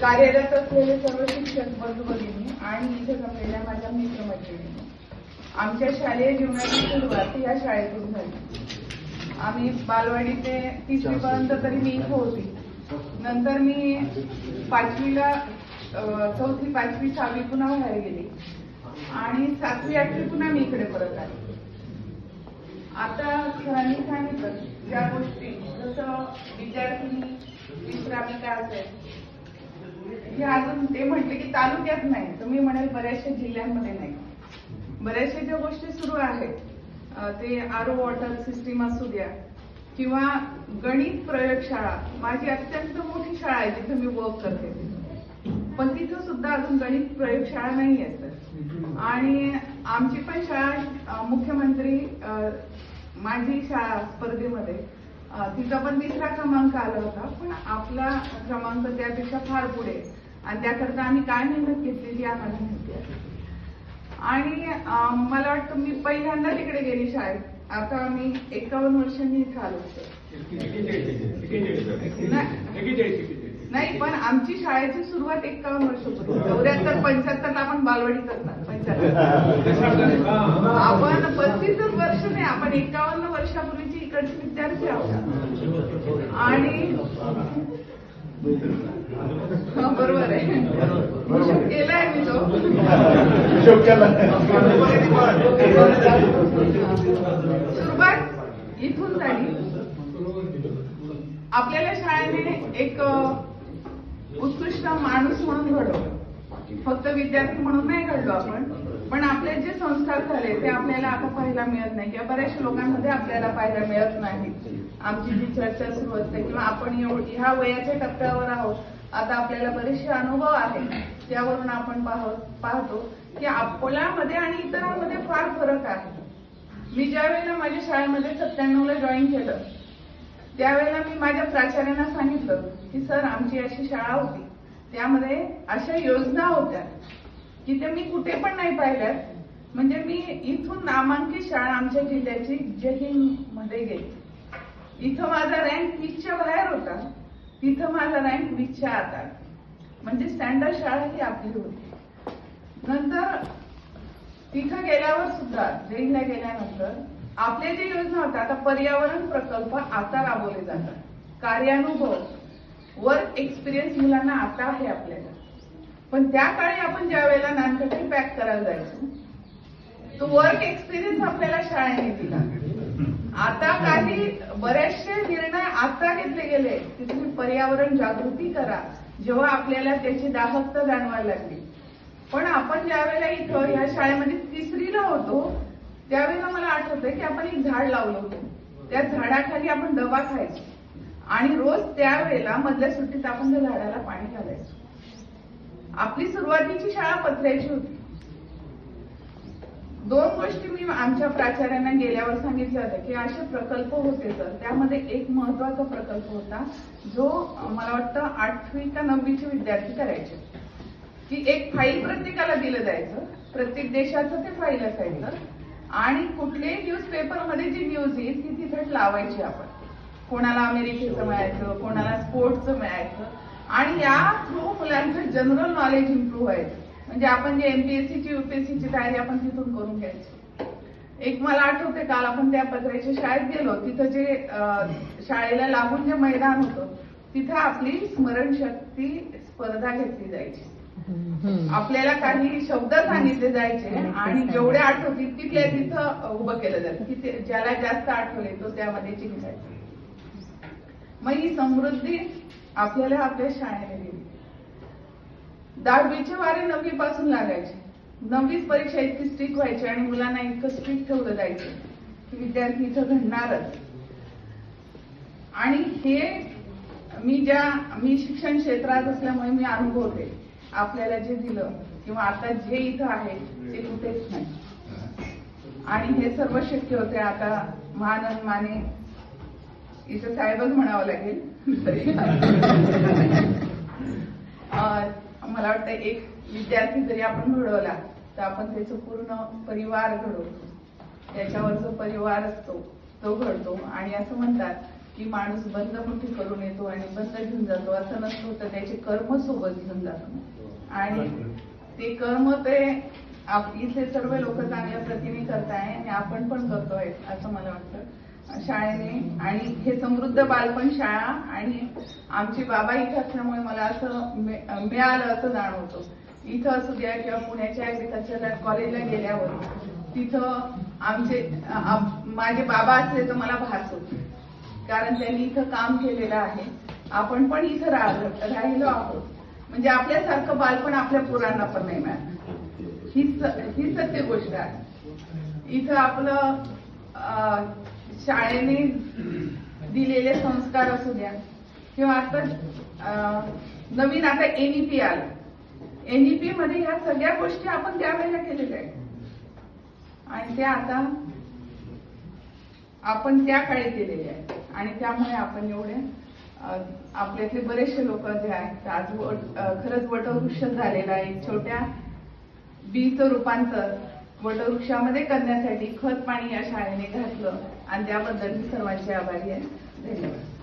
कार्यरत असलेले सर्व शिक्षक बंधू भगिनी आणि इथे जमलेल्या माझ्या मित्रमैत्रिणी. आमच्या शालेय जीवनाची सुरुवात या शाळेतून झाली. आम्ही बालवाडी ते तिसरी पर्यंत तरी मी इथं होती. नंतर मी पाचवीला चौथी पाचवी सहावी पुन्हा बाहेर गेली. आणि सातवी आठवी पुन्हा मी इकडे परत आले. आता सरांनी सांगितलं ज्या गोष्टी. जसं विद्यार्थी विश्रामिका असेल? हे अजून ते म्हटले की तालुक्यात नाही. तुम्ही म्हणाल म्हणेल बऱ्याचशा जिल्ह्यांमध्ये नाही. बऱ्याचशा ज्या गोष्टी सुरू आहेत ते आरो वॉटर सिस्टीम असू द्या किंवा गणित प्रयोगशाळा माझी अत्यंत मोठी शाळा आहे जिथे मी वर्क करते. पण तिथं सुद्धा अजून गणित प्रयोगशाळा नाही आहेत आणि आमची पण शाळा मुख्यमंत्री माझी शाळा स्पर्धेमध्ये. तिचा पण तिसरा क्रमांक आला होता पण आपला क्रमांक त्यापेक्षा फार पुढे आणि त्याकरता आम्ही काय मेहनत घेतली ती आम्हाला माहिती आहे. आणि मला वाटतं मी पहिल्यांदा तिकडे गेली शाळेत. आता मी एकावन्न वर्षांनी इथं आलो नाही पण आमची शाळेची सुरुवात एकावन्न वर्षापूर्वी चौऱ्याहत्तर पंच्याहत्तर आपण बालवाडी करतात पंच्याहत्तर. आपण पस्तीस वर्ष नाही आपण एकावन्न वर्षापूर्वीची इकडची विद्यार्थी आहोत. आणि बरोबर आहे. केलाय मी तो. सुरुवात इथून झाली. आपल्याला शाळेने एक उत्कृष्ट माणूस म्हणून घडवलं. फक्त विद्यार्थी म्हणून नाही घडलो आपण. पण आपले जे संस्कार झाले ते आपल्याला आता पाहायला मिळत नाही किंवा बऱ्याचशा लोकांमध्ये आपल्याला पाहायला मिळत नाही. आमची जी चर्चा सुरू असते किंवा आपण ह्या वयाच्या टप्प्यावर आहोत आता आपल्याला बरेचसे अनुभव आहेत त्यावरून आपण पाह- पाहतो की आपल्यामध्ये आणि इतरांमध्ये फार फरक आहे. मी ज्या वेळेला माझ्या शाळेमध्ये सत्त्याण्णवला जॉईन केलं त्यावेळेला मी माझ्या प्राचार्यांना सांगितलं की सर आमची अशी शाळा होती. त्यामध्ये अशा योजना होत्या की त्या मी कुठे पण नाही पाहिल्यात. म्हणजे मी इथून नामांकित शाळा आमच्या जिल्ह्याची जहीन मध्ये गेली. इथं माझा रँक वीसच्या बाहेर होता. तिथं माझा रँक वीसच्या आता म्हणजे स्टँडर्ड शाळा ही आपली होती. नंतर तिथं गेल्यावर सुद्धा जैनला गेल्यानंतर आपल्या ज्या योजना होत्या आता पर्यावरण प्रकल्प आता राबवले जातात. कार्यानुभव वर्क एक्सपिरियन्स मुलांना आता आहे आपल्याला. पण त्या काळी आपण ज्या वेळेला नानकटी पॅक करायला जायचो तो वर्क एक्सपिरियन्स आपल्याला शाळेने दिला. आता काही बरेचसे निर्णय आता घेतले गेले की तुम्ही पर्यावरण जागृती करा जेव्हा आपल्याला त्याची दाहकता जाणवायला लागली. पण आपण ज्या वेळेला इथं या शाळेमध्ये तिसरीला होतो त्यावेळेला मला आठवतंय की आपण एक झाड लावलं होतं. त्या झाडाखाली आपण दवा खायचो. आणि रोज त्यावेळेला मधल्या सुट्टीत आपण त्या झाडाला पाणी घालायचो. आपली सुरुवातीची शाळा पत्र्याची होती. दोन गोष्टी मी आमच्या प्राचार्यांना गेल्यावर सांगितल्या होत्या की असे प्रकल्प होते तर त्यामध्ये एक महत्त्वाचा प्रकल्प होता जो मला वाटतं आठवी का नववीचे विद्यार्थी करायचे. की एक फाईल प्रत्येकाला दिलं जायचं प्रत्येक देशाचं ते फाईल असायचं. आणि कुठल्याही न्यूजपेपरमध्ये जी न्यूज येईल ती तिथे लावायची आपण. कोणाला अमेरिकेचं मिळायचं कोणाला स्पोर्टचं मिळायचं. आणि या थ्रू मुलांचं जनरल नॉलेज इम्प्रूव्ह व्हायचं. म्हणजे आपण जे एमपीएससीची युपीएससीची तयारी आपण तिथून करून घ्यायची. एक मला आठवते काल आपण त्या पत्र्याच्या शाळेत गेलो. तिथं जे शाळेला लागून जे मैदान होतं तिथं आपली स्मरणशक्ती स्पर्धा घेतली जायची. आपल्याला काही शब्द सांगितले जायचे आणि जेवढे आठवतील तिथल्या तिथं उभं केलं जातं. की ज्याला जास्त आठवले तो त्यामध्ये जिंकायचा मग ही समृद्धी आपल्याला आपल्या शाळेने दिली. दहावीचे वारे नववी पासून लागायचे. नववीच परीक्षा इतकी स्ट्रिक व्हायची आणि मुलांना इतकं स्ट्रिक ठेवलं जायचं की विद्यार्थी इथं घडणारच. आणि हे मी ज्या मी शिक्षण क्षेत्रात असल्यामुळे मी अनुभवते. आपल्याला जे दिलं किंवा आता जे इथं आहे ते कुठेच नाही. आणि हे सर्व शक्य होते. आता महानंद माने इथं साहेबच म्हणावं लागेल. मला वाटतं एक विद्यार्थी जरी आपण घडवला तर आपण त्याचं पूर्ण परिवार घडवतो. त्याच्यावर जो परिवार असतो तो घडतो. आणि असं म्हणतात की माणूस बंद मुठी करून येतो आणि बंद घेऊन जातो असं नसतो तर त्याचे कर्म सोबत घेऊन जातो. आणि ते कर्म ते इथे सर्व लोक चांगल्या प्रतीने करताय आणि आपण पण करतोय असं मला वाटतं. शाळेने आणि हे समृद्ध बालपण शाळा आणि आमचे बाबा इथे असल्यामुळे मला असं मिळालं असं जाणवतं. इथं असू द्या किंवा पुण्याच्या ऍग्रिकल्चर कॉलेजला गेल्यावर तिथं आमचे माझे बाबा असले तर मला भास होतो. कारण त्यांनी इथं काम केलेलं आहे. आपण पण इथं राहिलो राहिलो आहोत. म्हणजे आपल्यासारखं बालपण आपल्या पोरांना पण नाही मिळालं ही ही सत्य गोष्ट आहे. इथं आपलं शाळेने दिलेले संस्कार असू द्या किंवा आता नवीन आता एनईपी आलं. एनईपी मध्ये ह्या सगळ्या गोष्टी आपण त्यावेळेला केलेल्या आहेत. आणि त्या आता आपण त्या काळी केलेल्या आहेत. आणि त्यामुळे आपण एवढे आपल्यातले बरेचसे लोक जे आहेत आज वट- खरंच वटवृक्ष झालेला आहे. छोट्या बीचं रूपांतर वटवृक्षामध्ये करण्यासाठी खत पाणी या शाळेने घातलं आणि त्याबद्दल मी सर्वांची आभारी आहे. धन्यवाद.